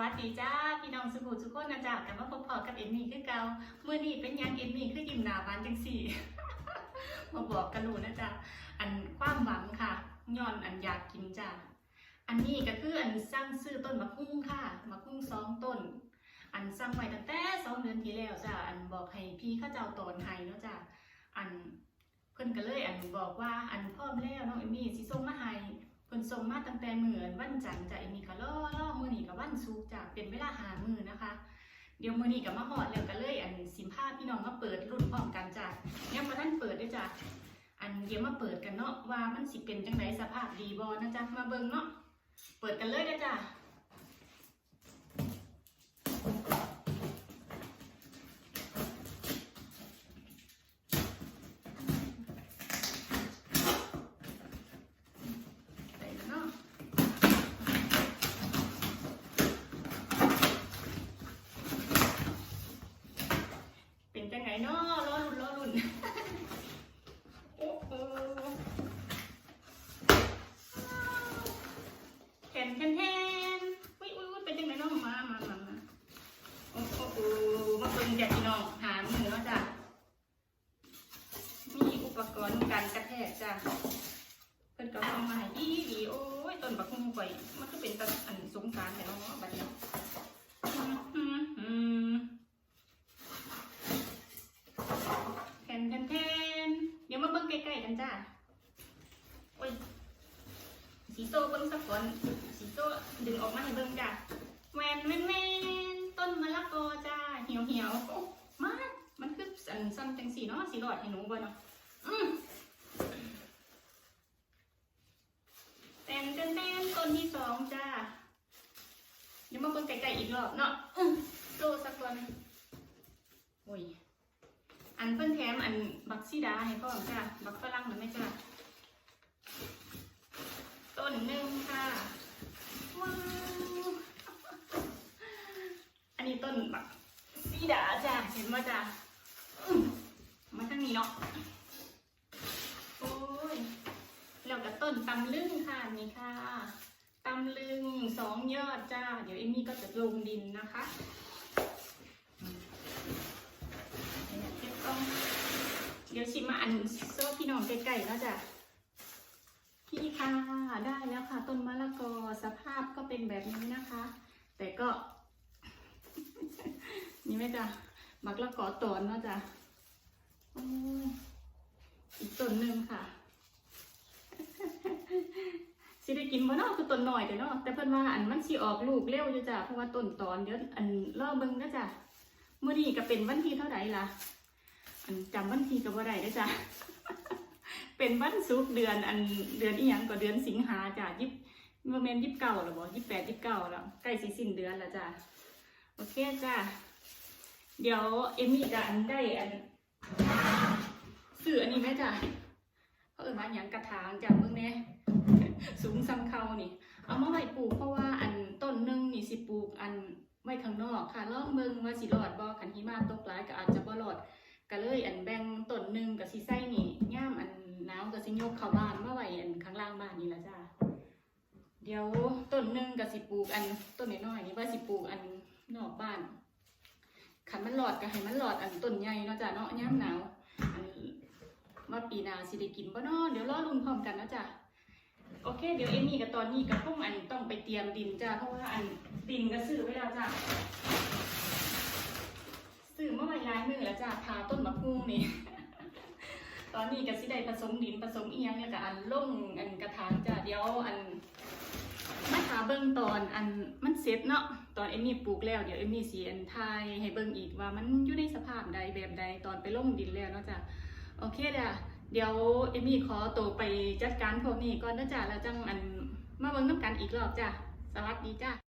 วัสดีจ้าพี่น้องสุขุทุกคนนะจ๊ะกลับมาพบพอกับเอ็มมี่คือเก่าเมื่อนี้เป็นยังเอ็มมี่คือยิ้มหนาบานจังสี่มาบอกกันหนูนะจ๊ะอันความหวังค่ะย้อนอันอยากกินจ้ะอันนี้ก็คืออันสร้างซื้อต้นมะคุ้งค่ะมะคุ้งสองต้น อันสร้างไว้ตั้งแต่สองเดือนที่แล้วจ้ะอันบอกให้พี่ข้าเจ้าตอนให้เนาะจ้ะอันเพิ่นก็เลยอันบอกว่าอันพร้อมแล้วน้องเอ็มมี่สิส่งมาให้ นส่งมาตั้งแต่มื้อวันจันทร์จะเอมี่ก็รอล่อมื้อนีกับวันซุกจะเป็นเวลาหามือนะคะ เดี๋ยวมื้อนีกับมาหอดแล้วก็เลยอันสิมภาพี่น้องมาเปิดรุ่นพร้อมกันจ้ะยังบ่ทันเปิดด้วยจ้ะอันเดี๋ยวมาเปิดกันเนาะว่ามันสิเป็นจังไรสภาพดีบอนะจ๊ะมาเบิ่งเนาะเปิดกันเลยด้อจ้ะไปเนาะ เป็นจังไงเนาะรอรุ่นรอรุ่น โอ้โหแขนแขนแขนอุ้ยอุ้ยอุ้ยเป็นจังไงเนาะมามามามาโอ้โหโอ้โหมาเบิ่งจากพี่น้องหามือเนาะจ้ะมีอุปกรณ์การกระแทกจ้ะเพิ่นก็เอามาให้ดีดีโอ้ย ต้นบักหุ่งไปมันก็เป็นตะอันสงสารแต่เนาะบัดนี้อืมอืมอืมแทนแทนแทนเดี๋ยวมาเบิ่งใกล้ๆกันจ้าโอ้ยสีโตเบิ่งสักก่อนสีโตดึงออกมาให้เบิ่งจ้าแหวนแหวนแหวนต้นมะละกอจ้าเหี่ยวเหี่ยวโอ้มามันคือสันซ้ำจังสีเนาะสีหลอดให้หนูบ่เนาะอืมแตนแตนแตนต้นที่สองจ้า เดี๋ยวมาเบิ่งไกลๆอีกรอบเนาะอืมโตสักก่อนโอ้ย อันเพิ่นแถมอันบักซีดาให้พ่อมจ้ะบักฝรั่งนะแม่จ้ะต้นหนึ่งค่ะว้าวอันนี้ต้นบักซีดาจ้ะเห็นว่าจ้ะอื้อมาทางนี้เนาะโอ้ยแล้วก็ต้นตำลึงค่ะนี่ค่ะำลึงสองยอดจ้า เดี๋ยวเอมมี่ก็จะลงดินนะคะเก็บกล้องเดี๋ยวชิมมาอันโซ่พี่น้องใกล้ๆแล้วจ้ะพี่ค่ะได้แล้วค่ะ ต้นมะละกอสภาพก็เป็นแบบนี้นะคะ แต่ก็ นี่ไหมจ้ะมะละกอตอนเนาะจ้ะอีกต้นหนึ่งค่ะ สิได้กินบ่เนาะคือต้นหน่อยแต่เนาะแต่เพิ่นว่าอันมันสิออกลูกเร็วอยู่จ้ะเพราะว่าต้นตอนเดี๋ยวอันรอเบิ่งนะจ้ะมื่อนี้ก็เป็นวันที่เท่าไหร่ล่ะ อันจำวันที่ก็บ่ได้แล้จ้ะเป็นวันศุกร์เดือนอันเดือนอีหยังก็เดือนสิงหาจ้ะยิบโมเมนยิบเก้าหรอบ่ยิบแปดยิบเก้าแล้วใกล้สิสิ้นเดือนแล้วจ้ะโอเคจ้ะเดี๋ยวเอมี่จะอันได้อันซื้ออันนี้ไหมจ้ะเขาเอ่ยมาอย่างกระถางจ้ะเพิ่งแน่ สูงซ้ำเขานี่ เอามาไว้ปลูกเพราะว่าอันต้นหนึงนี่สิปลูกอันไว้ข้างนอกค่ะลองเบิ่งว่าสิรอดบ่คันหิมะตกหลายก็อาจจะบ่รอดก็เลยอันแบ่งต้นหนึงกับสิใส่นี่ย่ามอันหนาวก็สิยกเข้าบ้านมาไว้อันข้างล่างบ้านนี่ละจ้าเดี๋ยวต้นหนึงก็สิปลูกอันต้นน้อยๆนี่ว่าสิปลูกอันนอกบ้านคันมันรอดก็ให้มันรอดอันต้นใหญ่เนาะจ้าเนาะย่ามหนาวอันว่าปีหน้าสิได้กินบ่เนาะเดี๋ยวรอลุ้นพร้อมกันนะจ้า โอเค เดี๋ยวเอมี่กับตอนนี้ก็คงอันต้องไปเตรียมดินจ้าเพราะว่าอันดินก็ซื้อไว้แล้วจ้ะซื้อเมื่อวันย้ายมือแล้วจ้ะพาต้นมะพร้าวนี่ตอนนี้ก็สิได้ผสมดินผสมเอียงแล้วก็อันล่งอันกระถางจ้ะเดี๋ยวอันมาหาเบิ่งตอนอันมันเสร็จเนาะตอนเอมี่ปลูกแล้วเดี๋ยวเอมี่สีอันทายให้เบิ่งอีกว่ามันอยู่ในสภาพใดแบบใดตอนไปลงดินแล้วเนาะจ้ะโอเคเด้อ เดี๋ยวเอมี่ขอตัวไปจัดการพวกนี้ก่อนนะจ๊ะแล้วจังอันมาเบิ่งน้ำกันอีกรอบจ้ะสวัสดีจ้ะ